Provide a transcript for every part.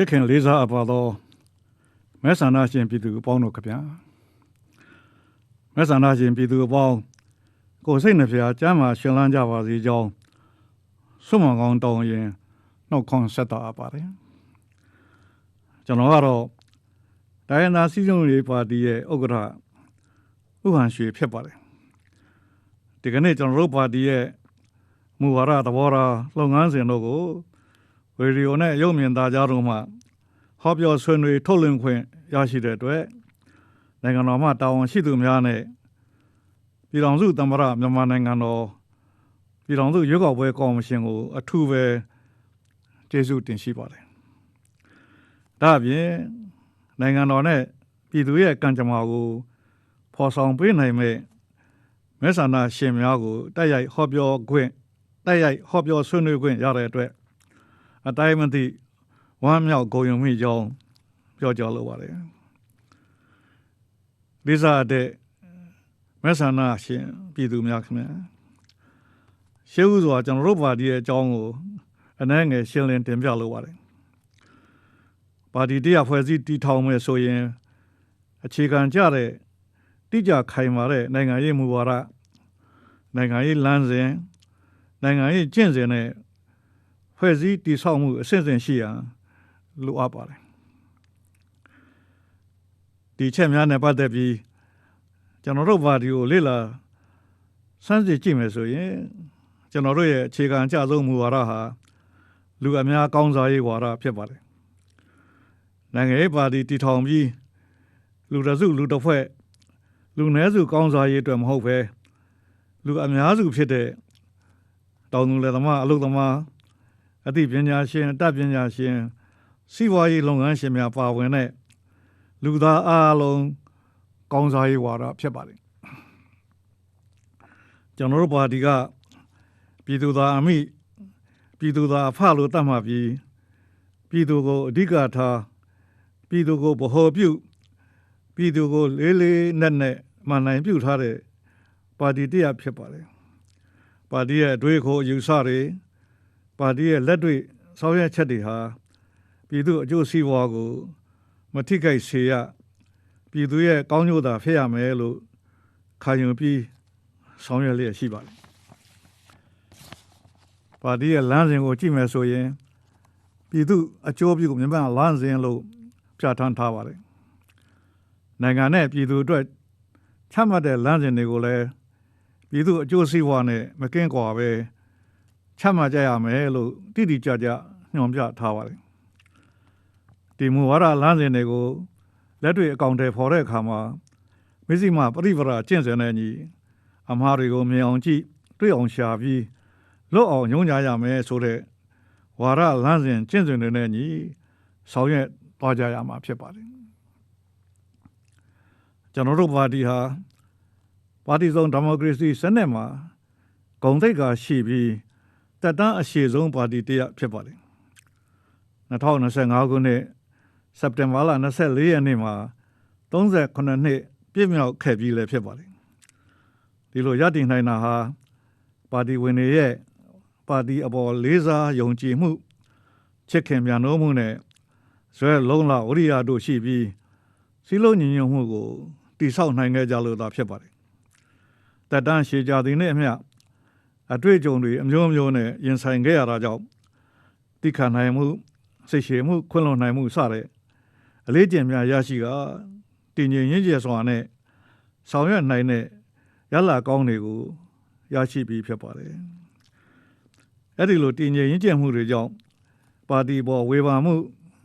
ချစ်ခင်လေးစားအပ်ပါသောမဲဆန္ဒရှင်ပြည်သူအပေါင်းတို့ခဗျာမဲဆန္ဒရှင်ပြည်သူအပေါင်းကိုယ်စိတ်နှဖျားကျမ်းမာရှင်လန်းကြပါစေကြောင်းဆုမွန်ကောင်းတောင်းရင်နှုတ်ခွန်းဆက်တာပါတယ်ကျွန်တော်ကတော့ဒိုင်နာစီဆုံးရေးပါတီရဲ့ဥက္ကဋ္ဌဥဟန်ရွှေဖြစ်ပါတယ်ဒီကနေ့ကျွန်တော်တို့ပါတီရဲ့မူဝါဒသဘောထားလုပ်ငန်းစဉ်တို့ကိုရေဒီယိုနဲ့ရုပ်မြင်သားကြားတို့မှ ဟောပြောဆွေးနွေးထုတ်လွှင့်ခွင့်ရရှိတဲ့အတွက်နိုင်ငံတော်မှတာဝန်ရှိသူများနဲ့ပြည်ထောင်စုသမ္မတမြန်မာနိုင်ငံတော်ပြည်ထောင်စုရွေးကောက်ပွဲကော်မရှင်ကိုအထူးပဲကျေးဇူးတင်ရှိပါတယ်။ဒါ့အပြင်နိုင်ငံတော်နဲ့ပြည်သူရဲ့ကံကြမ္မာကိုဖော်ဆောင်ပေးနိုင်မဲ့မဲဆန္ဒရှင်များကိုတိုက်ရိုက်ဟောပြောခွင့်တိုက်ရိုက်ဟောပြောဆွေးနွေးခွင့်ရတဲ့အတွက်အတိုင်းမသိ ဝမ်းမြောက်ဂုဏ်ယူမိကြောင်းပြောကြားလိုပါတယ်လိစားတဲ့မဲဆန္ဒရှင်ပြည်သူများခင်ဗျာရှေးဥစွာကျွန်တော်တို့ပါတီရဲ့အကြောင်းကိုအနည်းငယ်ရှင်းလင်းတင်ပြလိုပါတယ်ပါတီတရားဖွဲ့စည်းတည်ထောင်မယ်ဆိုရင် အခြေခံကြတဲ့တိကျခိုင်မာတဲ့နိုင်ငံရေးမူဝါဒနိုင်ငံရေးလမ်းစဉ်နိုင်ငံရေးကျင့်စဉ်နဲ့ဖွဲ့စည်းတည်ဆောက်မှုအဆင့်ဆင့်ရှိရန် လိုအပ်ပါတယ်ဒီချက်များနဲ့ပတ်သက်ပြီးကျွန်တော်တို့ပါတီကိုလေ့လာစမ်းစစ်ကြည့်မယ်ဆိုရင်ကျွန်တော်တို့ရဲ့အခြေခံအကျဆုံးမူဝါဒဟာလူအများကောင်းစားရေးဝါဒဖြစ်ပါတယ်နိုင်ငံရေးပါတီတည်ထောင်ပြီးလူတစုလူတစ်ဖွဲ့လူနည်းစုကောင်းစားရေးအတွက်မဟုတ်ပဲလူအများစုဖြစ်တဲ့တောင်သူလယ်သမားအလုပ်သမားအသိပညာရှင်အတတ်ပညာရှင် စီးပွားရေးလုပ်ငန်းရှင်များပါဝင်တဲ့လူသားအားလုံးကောင်းစားရေးဝါဒဖြစ်ပါတယ်ကျွန်တော်တို့ပါတီကပြည်သူသားအမိပြည်သူသားအဖလို့တတ်မှတ်ပြီးပြည်သူကိုအဓိကထားပြည်သူကိုဗဟိုပြုပြည်သူကိုလေးလေးနက်နက်မှန်နိုင်ပြုထားတဲ့ပါတီတရားဖြစ်ပါတယ်ပါတီရဲ့အတွေးခေါ်အယူဆတွေပါတီရဲ့လက်တွေ့ဆောင်ရွက်ချက်တွေဟာ ပြည်သူအကျိုးစီးပွားကိုမထိခိုက်စေရပြည်သူရဲ့ကောင်းကျိုးသာဖြစ်ရမယ်လို့ခံယူပြီးဆောင်ရွက်လျက်ရှိပါတယ်ပါတီရဲ့လမ်းစဉ်ကိုကြည့်မယ်ဆိုရင်ပြည်သူအကျိုးပြုမြန်မာလမ်းစဉ်လို့ပြဋ္ဌာန်းထားပါတယ်နိုင်ငံနဲ့ပြည်သူအတွက်ချမှတ်တဲ့လမ်းစဉ်တွေကိုလည်းပြည်သူအကျိုးစီးပွားနဲ့မကင်းကွာပဲချမှတ်ကြရမယ်လို့တိတိကျကျညွှန်ပြထားပါတယ် ဒီမူဝါဒလမ်းစဉ်တွေကိုလက်တွေ့အကောင့်တွေဖော်တဲ့အခါမှာမစ္စည်းမပရိပရာကျင့်စဉ်တဲ့ညီအမှားတွေကိုမြင်အောင်ကြည့်တွေ့အောင်ရှာပြီးလွတ်အောင်ညွှန်ကြရမယ်ဆိုတဲ့ဝါဒလမ်းစဉ်ကျင့်စဉ်တွေနဲ့ညီဆောင်ရွက်သွားကြရမှာဖြစ်ပါတယ်ကျွန်တော်တို့ပါတီဟာပါတီစုံဒီမိုကရေစီစနစ်မှာဂုံတိတ်ကရှိပြီးတက်တန်းအရှိဆုံးပါတီတရဖြစ်ပါတယ်2025ခုနှစ် စက်တင်ဘာလ24ရက်နေ့မှာ38နှစ်ပြည့်မြောက်ခဲ့ပြီးလည်းဖြစ်ပါတယ်ဒီလိုရည်တည်နိုင်တာဟာပါတီဝင်တွေရဲ့ပါတီအပေါ်လေးစားယုံကြည်မှုချစ်ခင်မြန်လို့မှုနဲ့ဇွဲလုံးလာဝရိယတို့ရှိပြီးစီလုံးညီညွတ်မှုကိုတိဆောက်နိုင်ခဲ့ကြလို့သာဖြစ်ပါတယ်တက်တန်းရှည်ကြသည်နဲ့အမျှအတွေ့အကြုံတွေအမျိုးမျိုးနဲ့ရင်ဆိုင်ခဲ့ရတာကြောင့်တိခတ်နိုင်မှုစိတ်ရှည်မှုခွင့်လွန်နိုင်မှုစတဲ့ အလေးကျင့်များရရှိကတည်ငြိမ်ရင်းကျယ်စွာနဲ့ဆောင်ရွက်နိုင်တဲ့ရလကောင်းတွေကိုရရှိပြီးဖြစ်ပါတယ်။အဲ့ဒီလိုတည်ငြိမ်ရင်းကျယ်မှုတွေကြောင့်ပါတီပေါ်ဝေဖန်မှု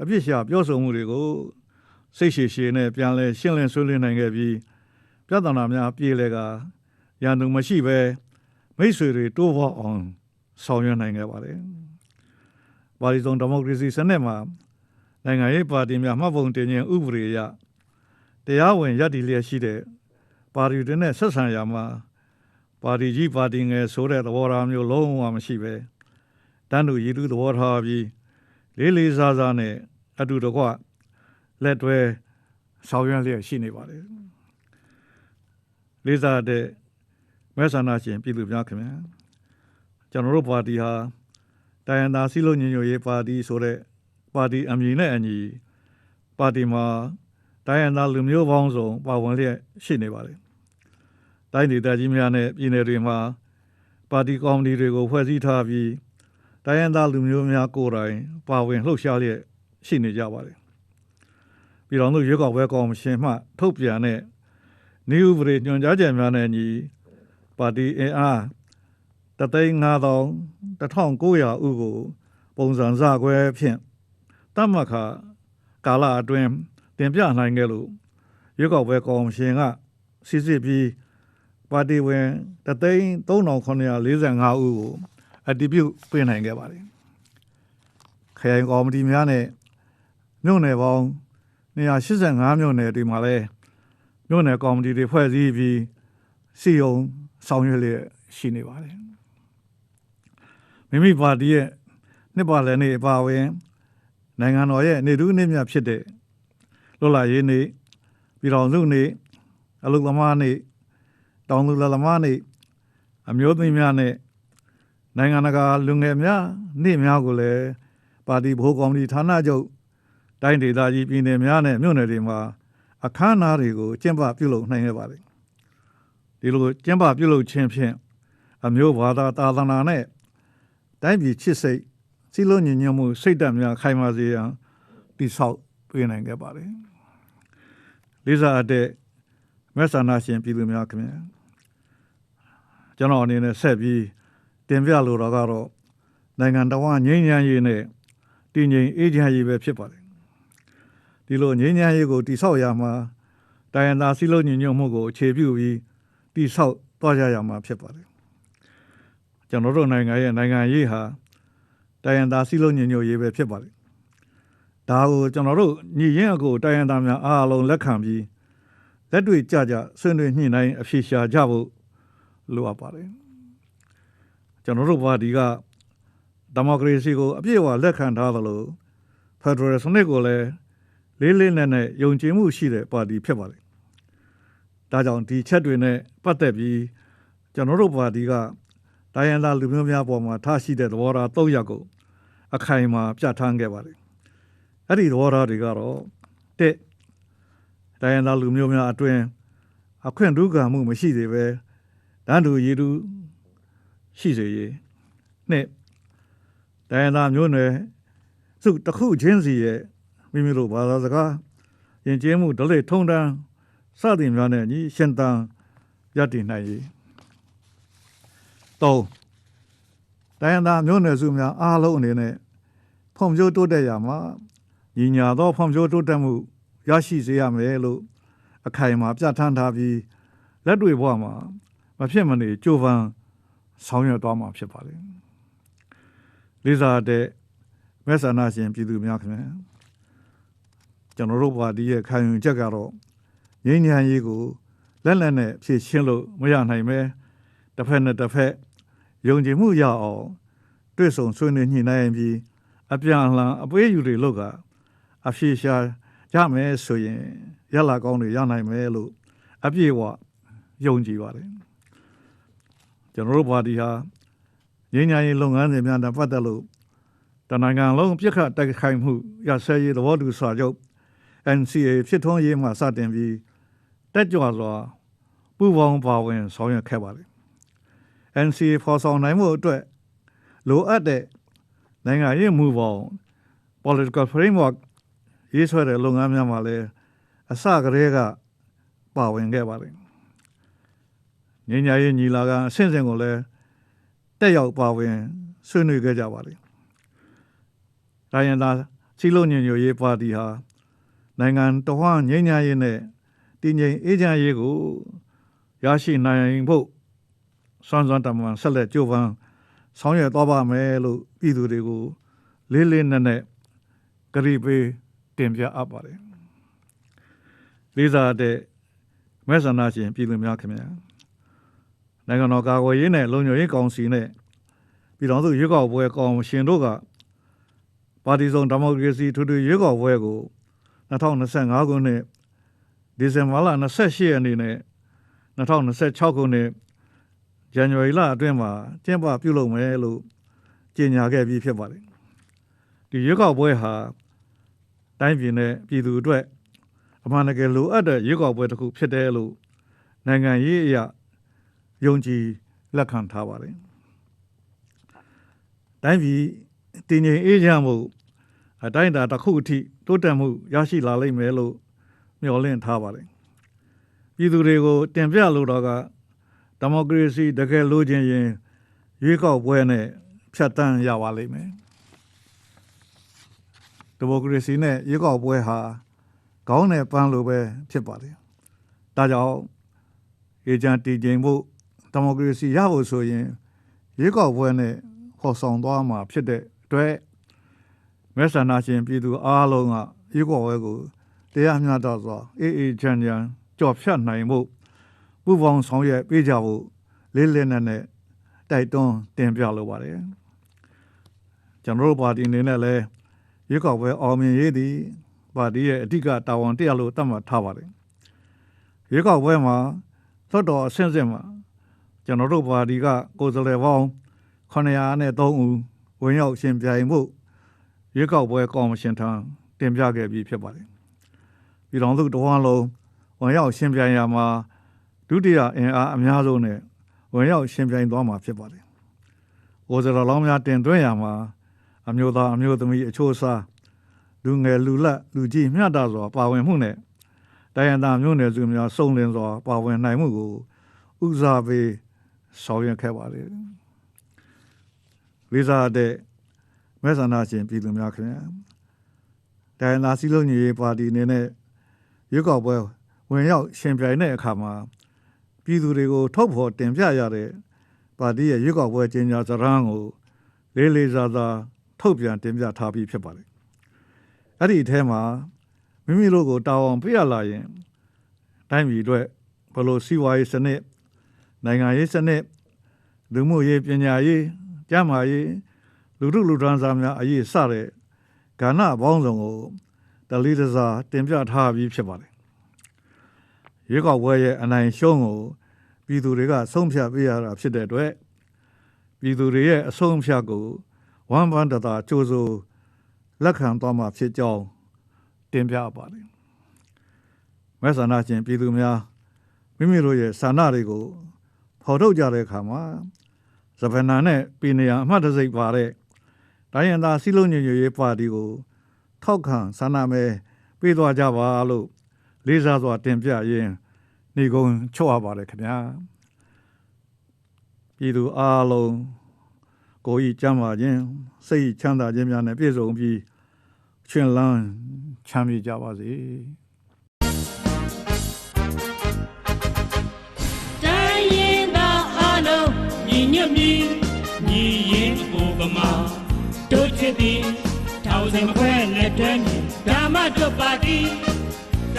အပြစ်ရှာပြောဆိုမှုတွေကိုစိတ်ရှည်ရှည်နဲ့ပြန်လဲရှင်းလင်းဆွေးနွေးနိုင်ခဲ့ပြီးပြဿနာများပြေလည်ကရန်သူမရှိပဲမိတ်ဆွေတွေတိုးပေါအောင်ဆောင်ရွက်နိုင်ခဲ့ပါတယ်။ပါတီစုံဒီမိုကရေစီစနစ်မှာ နိုင်ငံရေးပါတီများမှတ်ပုံတင်ခြင်းဥပဒေအရတရားဝင်ရည်တည်လျက်ရှိတဲ့ပါတီတွေနဲ့ဆက်ဆံရမှာပါတီကြီးပါတီငယ်ဆိုတဲ့သဘောထားမျိုးလုံးဝမရှိပဲတန်းတူရည်သူသဘောထားပြီးလေးလေးစားစားနဲ့အတူတကွလက်တွဲဆောင်ရွက်လျက်ရှိနေပါတယ်လေးစားတဲ့မဲဆန္ဒရှင်ပြည်သူများခင်ဗျာကျွန်တော်တို့ပါတီဟာတိုင်းရင်းသားစည်းလုံးညီညွတ်ရေးပါတီဆိုတဲ့ ပါတီအမည်နဲ့အညီပါတီမှာတိုင်းရင်းသားလူမျိုးပေါင်းစုံပါဝင်လျက်ရှိနေပါတယ်။တိုင်းဒေသကြီးများနဲ့ပြည်နယ်တွေမှာပါတီကော်မတီတွေကိုဖွဲ့စည်းထားပြီးတိုင်းရင်းသားလူမျိုးများကိုယ်တိုင်ပါဝင်လှုပ်ရှားလျက်ရှိနေကြပါတယ်။ပြည်တော်သူရွေးကောက်ပွဲကော်မရှင်မှ ထုတ်ပြန်တဲ့နေဥပဒေညွှန်ကြားချက်များနဲ့အညီပါတီအင်အားတသိန်း9000 1900ဦးကို ပုံစံစကွဲဖြင့် တတ်မှတ်ခါကာလအတွင်းတင်ပြနိုင်ခဲ့လို့ရွေးကောက်ပွဲကော်မရှင်ကစစ်စစ်ပြီးပါတီဝင်တသိန်း3945ဦးကိုအတည်ပြုပေးနိုင်ခဲ့ပါတယ်ခရိုင်ကော်မတီများနဲ့မြို့နယ်ပေါင်း185မြို့နယ်တွေမှာလည်းမြို့နယ်ကော်မတီတွေဖွဲ့စည်းပြီးစီယုံဆောင်ရွက်လျက်ရှိနေပါတယ်မိမိပါတီရဲ့နှစ်ပါလည်းနေအပါဝင် နိုင်ငံတော်ရဲ့နေတူးနေမြဖြစ်တဲ့လွတ်လပ်ရေးနေ့ပြည်တော်စုနေ့အလုသမားနေ့တောင်သူလသမားနေ့အမျိုးသမီးများနဲ့နိုင်ငံတကာလူငယ်များနေ့များကိုလည်းပါတီဘိုးကော်မတီဌာနချုပ်တိုင်းဒေသကြီးပြည်နယ်များနဲ့မြို့နယ်တွေမှာအခမ်းအနားတွေကိုကျင်းပပြုလုပ်နိုင်ခဲ့ပါတယ်ဒီလိုကျင်းပပြုလုပ်ခြင်းဖြင့်အမျိုးဘာသာသာသနာနဲ့တိုင်းပြည်ချစ်စိတ် စီလုံးညီညွတ်မှုစိတ်ဓာတ်များခိုင်မာစေရန်တိဆောက်ပေးနိုင်ခဲ့ပါတယ်လေးစားအပ်တဲ့မက်ဆန္ဒရှင်ပြည်သူများခင်ဗျာကျွန်တော်အနေနဲ့ဆက်ပြီးတင်ပြလိုတော့ကတော့နိုင်ငံတော်ငြိမ်းချမ်းရေးနဲ့တည်ငြိမ်အေးချမ်းရေးပဲဖြစ်ပါတယ်ဒီလိုငြိမ်းချမ်းရေးကိုတိဆောက်ရမှာတိုင်းရင်းသားစီလုံးညီညွတ်မှုကိုအခြေပြုပြီးတိဆောက်သွားကြရမှာဖြစ်ပါတယ်ကျွန်တော်တို့နိုင်ငံရဲ့နိုင်ငံရေးဟာ တိုင်းရင်းသားစီလုံးညီညွတ်ရေးပဲဖြစ်ပါတယ်ဒါကိုကျွန်တော်တို့ညီရင်းအကိုတိုင်းရင်းသားများအားလုံးလက်ခံပြီးလက်တွေ့ကြကြဆွေးနွေးညှိနှိုင်းအဖြေရှာကြဖို့လိုအပ်ပါတယ်ကျွန်တော်တို့ပါတီကဒီမိုကရေစီကိုအပြည့်အဝလက်ခံထားသလိုဖက်ဒရယ်စနစ်ကိုလည်းလေးလေးနက်နက်ယုံကြည်မှုရှိတဲ့ပါတီဖြစ်ပါတယ်ဒါကြောင့်ဒီချက်တွေနဲ့ပတ်သက်ပြီးကျွန်တော်တို့ပါတီကတိုင်းရင်းသားလူမျိုးများပေါ်မှာထားရှိတဲ့သဘောထား၃ရပ်ကို အခိုင်အမာပြဋ္ဌာန်းခဲ့ပါတယ်အဲ့ဒီသဘောထားတွေကတော့တဲ့တိုင်းရင်းသားလူမျိုးများအတွင်းအခွင့်ဒုက္ခမှုမရှိသေးပဲတန်းတူရည်တူရှိစေရေးနှစ်တိုင်းရင်းသားမျိုးနွယ်စုတစ်ခုချင်းစီရဲ့မိမိတို့ဘာသာစကားယဉ်ကျေးမှုဒလိထုံတန်းစသည်များနဲ့ညီရှင်တန်ရည်တည်နိုင်ရေးသုံးတိုင်းရင်းသားမျိုးနွယ်စုများအားလုံးအနေနဲ့ ဖွံ့ဖြိုးတိုးတက်ရမှာညီညာသောဖွံ့ဖြိုးတိုးတက်မှုရရှိစေရမယ်လို့အခိုင်အမာပြဋ္ဌာန်းထားပြီးလက်တွေ့ဘဝမှာမဖြစ်မနေကြိုးပမ်းဆောင်ရွက်သွားမှာဖြစ်ပါလေလေးစားတဲ့မဲဆန္ဒရှင်ပြည်သူများခင်ဗျာကျွန်တော်တို့ပါတီရဲ့ခံယူချက်ကတော့ငြိမ်းချမ်းရေးကိုလက်လက်နဲ့ဖြည့်ရှင်းလို့မရနိုင်ပဲတစ်ဖက်နဲ့တစ်ဖက်ယုံကြည်မှုရအောင်တွေ့ဆုံဆွေးနွေးညှိနှိုင်းပြီး အပြန်အလှန်အပေးယူတွေလုပ်ကအဖြေရှာရမယ်ဆိုရင်ရလာကောင်းတွေရနိုင်မယ်လို့အပြည့်အဝယုံကြည်ပါတယ်ကျွန်တော်တို့ပါတီဟာငြိမ်းချမ်းရေးလုပ်ငန်းစဉ်များနဲ့ပတ်သက်လို့တနိုင်ငံလုံးပြစ်ခတ်တိုက်ခိုက်မှုရဆဲရေးသဘောတူစာချုပ် NCA ဖြစ်ထွန်းရေးမှစတင်ပြီးတက်ကြွစွာပူးပေါင်းပါဝင်ဆောင်ရွက်ခဲ့ပါတယ် NCA ဖော်ဆောင်နိုင်မှုအတွက်လိုအပ်တဲ့ နိုင်ငံရေး move on political framework ရေးဆွဲတဲ့လုပ်ငန်းများမှာလည်းအစကတည်းကပါဝင်ခဲ့ပါတယ်။ငြိမ်းချမ်းရေးညီလာခံအဆင့်ဆင့်ကိုလည်းတက်ရောက်ပါဝင်ဆွေးနွေးခဲ့ကြပါတယ်။ဒါရင်သာစီလုံးညညရေးပါတီဟာနိုင်ငံတော်ဟန်ငြိမ်းချမ်းရေးနဲ့တည်ငြိမ်အေးချမ်းရေးကိုရရှိနိုင်ဖို့စွမ်းစွမ်းတမန်ဆက်လက်ကြိုးပမ်း ဆောင်ရွက်သွားပါမယ်လို့ပြည်သူတွေကိုလေးလေးနက်နက်ကတိပေးတင်ပြအပ်ပါတယ်လေးစားတဲ့မဲဆန္ဒရှင်ပြည်သူများခင်ဗျာနိုင်ငံတော်ကာကွယ်ရေးနဲ့လုံခြုံရေးကောင်စီနဲ့ပြည်ထောင်စုရွေးကောက်ပွဲကောင်ရှင်တို့ကပါတီစုံဒီမိုကရေစီထူးထူးရွေးကောက်ပွဲကို2025ခုနှစ်ဒီဇင်ဘာလ28ရက်နေ့နဲ့2026ခုနှစ် ဇန်နဝါရီလအတွင်းမှာကျင်းပပြုလုပ်မယ်လို့ကြေညာခဲ့ပြီးဖြစ်ပါတယ်ဒီရွေးကောက်ပွဲဟာတိုင်းပြည်နဲ့ပြည်သူအတွက်အမှန်တကယ်လိုအပ်တဲ့ရွေးကောက်ပွဲတစ်ခုဖြစ်တယ်လို့နိုင်ငံရေးအရာယုံကြည်လက်ခံထားပါတယ်တိုင်းပြည်တည်ငြိမ်အေးချမ်းမှုအတိုင်းအတာတစ်ခုအထိတိုးတက်မှုရရှိလာလိမ့်မယ်လို့မျှော်လင့်ထားပါတယ်ပြည်သူတွေကိုတင်ပြလိုတော့က ဒီမိုကရေစီတကယ်လိုချင်ရင်ရွေးကောက်ပွဲနဲ့ဖြတ်တန်းရပါလိမ့်မယ်ဒီမိုကရေစီနဲ့ရွေးကောက်ပွဲဟာကောင်းတဲ့ပန်းလိုပဲဖြစ်ပါတယ်ဒါကြောင့်အေဂျင့်တည်ငြိမ်ဖို့ဒီမိုကရေစီရဖို့ဆိုရင်ရွေးကောက်ပွဲနဲ့ဖော်ဆောင်သွားမှာဖြစ်တဲ့အတွက်မဲဆန္ဒရှင်ပြည်သူအားလုံးကရွေးကောက်ပွဲကိုတရားမျှတစွာအေးအေးချမ်းချမ်းကြော်ဖြတ်နိုင်ဖို့ ပူပေါင်းဆောင်ရွက်ပေးကြဖို့လေးလေးနက်နက်တိုက်တွန်းတင်ပြလိုပါတယ်ကျွန်တော်တို့ပါတီအနေနဲ့လည်းရွေးကောက်ပွဲအောင်မြင်ရေးသည်ပါတီရဲ့အဓိကတာဝန်တရားလို့သတ်မှတ်ထားပါတယ်ရွေးကောက်ပွဲမှာလွှတ်တော်အဆင့်ဆင့်မှာကျွန်တော်တို့ပါတီကကိုယ်စားလှယ်ပေါင်း903ဦးဝင်ရောက်ရှင်ပြိုင်မှုရွေးကောက်ပွဲကော်မရှင်ထံတင်ပြခဲ့ပြီးဖြစ်ပါတယ်ပြည်တော်စုတဝန်းလုံးဝင်ရောက်ရှင်ပြိုင်ရမှာ ဒုတိယအင်အားအများဆုံးနဲ့ဝင်ရောက်ရှင်ပြိုင်သွားမှာဖြစ်ပါတယ်။ကိုယ်စားလှယ်လောင်းများတင်သွင်းရမှာအမျိုးသားအမျိုးသမီးအချို့အစားလူငယ်လူလက်လူကြီးမျှတစွာပါဝင်မှုနဲ့တိုင်းရင်းသားမျိုးနွယ်စုများစုံလင်စွာပါဝင်နိုင်မှုကိုဦးစားပေးဆောင်ရွက်ခဲ့ပါတယ်။လေးစားတဲ့မဲဆန္ဒရှင်ပြည်သူများခင်ဗျာတိုင်းရင်းသားစီလုံးညီရေးပါတီအနေနဲ့ရွေးကောက်ပွဲဝင်ရောက်ရှင်ပြိုင်တဲ့အခါမှာ ပြည်သူတွေကိုထုတ်ဖော်တင်ပြရတဲ့ပါတီရဲ့ရွေးကောက်ပွဲကျင်းပစရန်ကိုလေးလေးစားစားထုတ်ပြန်တင်ပြထားပြီးဖြစ်ပါတယ်။အဲ့ဒီအထဲမှာမိမိတို့ကိုတာဝန်ပေးရလာရင်တိုင်းပြည်အတွက်ဘယ်လိုစီးပွားရေးစနစ်နိုင်ငံရေးစနစ်လူမှုရေးပညာရေးကျန်းမာရေးလူထုလူထမ်းစားများအရေးစတဲ့ကဏ္ဍပေါင်းစုံကိုတလီတစားတင်ပြထားပြီးဖြစ်ပါတယ်။ ရွေးကောက်ပွဲရဲ့အနိုင်ရှုံးကိုပြည်သူတွေကဆုံးဖြတ်ပေးရတာဖြစ်တဲ့အတွက်ပြည်သူတွေရဲ့အဆုံးအဖြတ်ကိုဝမ်းပန်းတသာကြိုးစိုးလက်ခံသွားမှာဖြစ်ကြောင်းတင်ပြပါတယ်။မဲဆန္ဒရှင်ပြည်သူများမိမိတို့ရဲ့ဆန္ဒတွေကိုဖော်ထုတ်ကြတဲ့အခါမှာစပနာနဲ့ပြည်နေရအမှတ်တစိတ်ပါတဲ့တိုင်းရင်းသားစီလုံးညညရေးပါတီကိုထောက်ခံဆန္ဒမဲပေးသွားကြပါလို့ လေးစားစွာတင်ပြရင်းနေကုန်းချော့ရပါတယ်ခင်ဗျာပြည်သူအားလုံးကိုယ်ဤကျမ်းပါခြင်းစိတ်ချမ်းသာခြင်းများနဲ့ပြည့်စုံပြီးရှင်လန်းချမ်းမြေ့ကြပါစေတိုင်းရင်သားအလုံးညီညွတ်မြည်ညီရင်ဥပမာတို့ချစ်သည်ထောင်စင်ခွဲလက်တွဲမြည်ဓမ္မတို့ပါတီ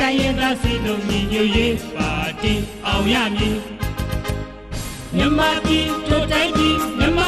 တိုင်းရင်သားစီလုံးညီညွတ်ရေးပါတီအောင်ရမည်မြမပြည်တို့တိုင်းပြည်မြမ